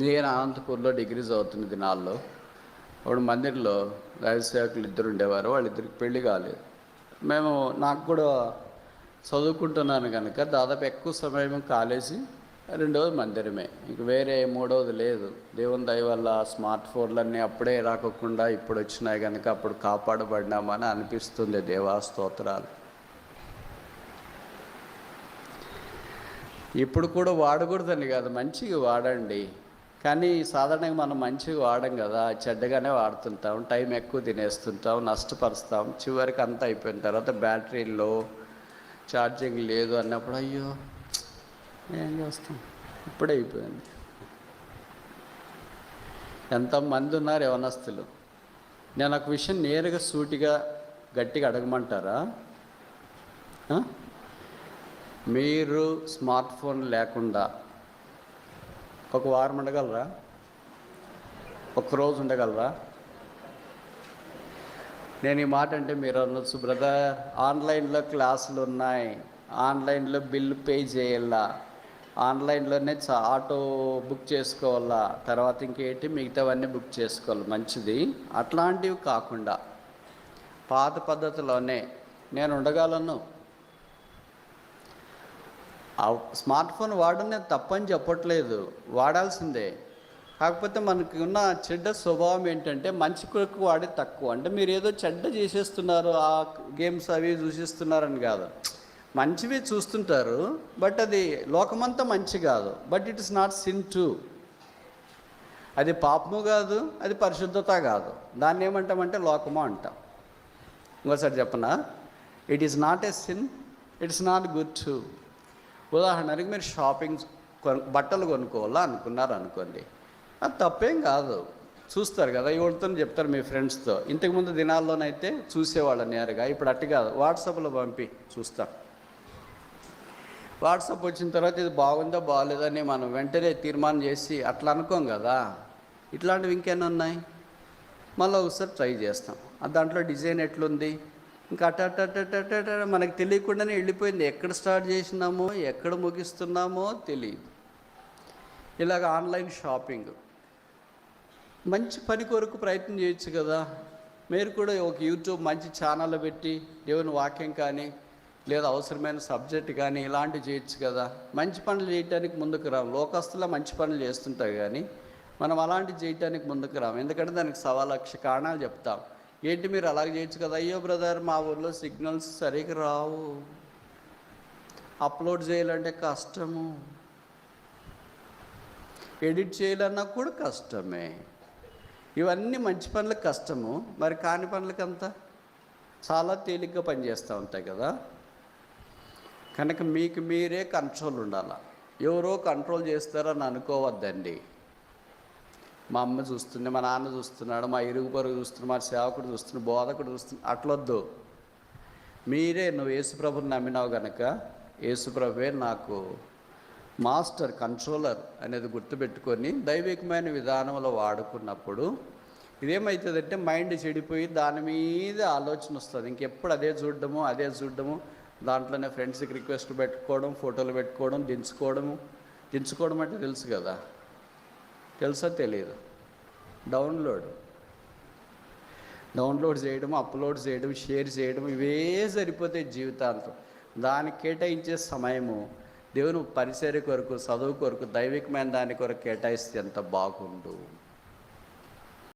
నేను అనంతపూర్లో డిగ్రీ చదువుతున్న దినాల్లో అప్పుడు మందిర్లో దైవ సేవకులు ఇద్దరు ఉండేవారు వాళ్ళిద్దరికి పెళ్ళి కాలేదు. మేము నాకు కూడా చదువుకుంటున్నాను కనుక దాదాపు ఎక్కువ సమయం కాలేజీ రెండవది మందిరమే. ఇంక వేరే మూడవది లేదు. దేవుని దయ వల్ల స్మార్ట్ ఫోన్లన్నీ అప్పుడే రాకుండా ఇప్పుడు వచ్చినాయి కనుక అప్పుడు కాపాడబడినామని అనిపిస్తుంది దేవా స్తోత్రాలు. ఇప్పుడు కూడా వాడకూడదని కాదు మంచిగా వాడండి. కానీ సాధారణంగా మనం మంచిగా వాడం కదా చెడ్డగానే వాడుతుంటాం టైం ఎక్కువ తినేస్తుంటాం నష్టపరుస్తాం చివరికి అంతా అయిపోయిన తర్వాత బ్యాటరీలో ఛార్జింగ్ లేదు అన్నప్పుడు అయ్యో ఏం చేస్తాం? ఇప్పుడే అయిపోయింది. ఎంతమంది ఉన్నారు యవనస్తులు? నేను ఒక విషయం నేరుగా సూటిగా గట్టిగా అడగమంటారా? మీరు స్మార్ట్ ఫోన్ లేకుండా ఒక వారం ఉండగలరా? ఒక రోజు ఉండగలరా? నేను ఈ మాట అంటే మీరు అనొచ్చు బ్రదర్. ఆన్లైన్లో క్లాసులు ఉన్నాయి. ఆన్లైన్లో బిల్లు పే చేయాలా? ఆన్లైన్లోనే ఆటో బుక్ చేసుకోవాలా? తర్వాత ఇంకేంటి మిగతావన్నీ బుక్ చేసుకోవాలి. మంచిది. అట్లాంటివి కాకుండా పాత పద్ధతిలోనే నేను ఉండగలను. స్మార్ట్ ఫోన్ వాడడం నేను తప్పని చెప్పట్లేదు. వాడాల్సిందే. కాకపోతే మనకి ఉన్న చెడ్డ స్వభావం ఏంటంటే మంచి కొరకు వాడే తక్కువ. అంటే మీరు ఏదో చెడ్డ చేసేస్తున్నారు ఆ గేమ్స్ అవి చూసిస్తున్నారని కాదు. మంచివి చూస్తుంటారు బట్ అది లోకమంతా మంచి కాదు. But it is not sin to. అది పాపము కాదు అది పరిశుద్ధత కాదు. దాన్ని ఏమంటామంటే లోకము అంటాం. ఇంకోసారి చెప్పనా? It is not a sin it's not good to ఉదాహరణకి మీరు షాపింగ్ కొను బట్టలు కొనుక్కోవాలా అనుకున్నారు అనుకోండి. అది తప్పేం కాదు. చూస్తారు కదా ఎవరితో చెప్తారు మీ ఫ్రెండ్స్తో. ఇంతకుముందు దినాల్లోనైతే చూసేవాళ్ళు నేరుగా ఇప్పుడు అట్టు కాదు. వాట్సాప్లో పంపి చూస్తాం. వాట్సాప్ వచ్చిన తర్వాత ఇది బాగుందో బాగలేదని మనం వెంటనే తీర్మానం చేసి అట్లా అనుకోం కదా. ఇట్లాంటివి ఇంకేమైనా ఉన్నాయి? మళ్ళీ ఒకసారి ట్రై చేస్తాం. ఆ దాంట్లో డిజైన్ ఎట్లుంది? ఇంకా అట అట మనకు తెలియకుండానే వెళ్ళిపోయింది. ఎక్కడ స్టార్ట్ చేసినామో ఎక్కడ ముగిస్తున్నామో తెలియదు. ఇలాగ ఆన్లైన్ షాపింగ్. మంచి పని కొరకు ప్రయత్నం చేయొచ్చు కదా. మీరు కూడా ఒక యూట్యూబ్ మంచి ఛానల్ పెట్టి దేవుని వాక్యం కానీ లేదా అవసరమైన సబ్జెక్ట్ కానీ ఇలాంటివి చేయొచ్చు కదా. మంచి పనులు చేయటానికి ముందుకు రాము లోకస్తులా మంచి పనులు చేస్తుంటాయి కానీ మనం అలాంటివి చేయటానికి ముందుకు రాము ఎందుకంటే దానికి సవా లక్ష కారణాలు చెప్తాం. ఏంటి మీరు అలాగ చేయొచ్చు కదా? అయ్యో బ్రదర్ మా ఊర్లో సిగ్నల్స్ సరిగ్గా రావు. అప్లోడ్ చేయాలంటే కష్టము. ఎడిట్ చేయాలన్నా కూడా కష్టమే. ఇవన్నీ మంచి పనులకు కష్టము. మరి కాని పనులకంతా చాలా తేలిగ్గా పనిచేస్తూ ఉంటాయి కదా? కనుక మీకు మీరే కంట్రోల్ ఉండాలి? ఎవరో కంట్రోల్ చేస్తారని అనుకోవద్దండి. మా అమ్మ చూస్తుంది మా నాన్న చూస్తున్నాడు మా ఇరుగు పొరుగు చూస్తున్నాడు మా సేవకుడు చూస్తున్నాడు బోధకుడు చూస్తున్నాడు అట్లొద్దు. మీరే నువ్వు యేసుప్రభుని నమ్మినావు గనక యేసుప్రభువే నాకు మాస్టర్ కంట్రోలర్ అనేది గుర్తుపెట్టుకొని దైవికమైన విధానంలో వాడుకున్నప్పుడు ఇదేమవుతుందంటే మైండ్ చెడిపోయి దాని మీద ఆలోచన వస్తుంది. ఇంకెప్పుడు అదే చూడడము అదే చూడడము దాంట్లోనే ఫ్రెండ్స్కి రిక్వెస్ట్ పెట్టుకోవడం ఫోటోలు పెట్టుకోవడం దించుకోవడము. దించుకోవడం అంటే తెలుసు కదా. తెలుసా తెలియదు డౌన్లోడ్. డౌన్లోడ్ చేయడం అప్లోడ్ చేయడం షేర్ చేయడం ఇవే సరిపోతాయి జీవితాంతం. దానికి కేటాయించే సమయము దేవుని పరిచర్య కొరకు చదువు కొరకు దైవికమైన దాని కొరకు కేటాయిస్తే ఎంత బాగుండు.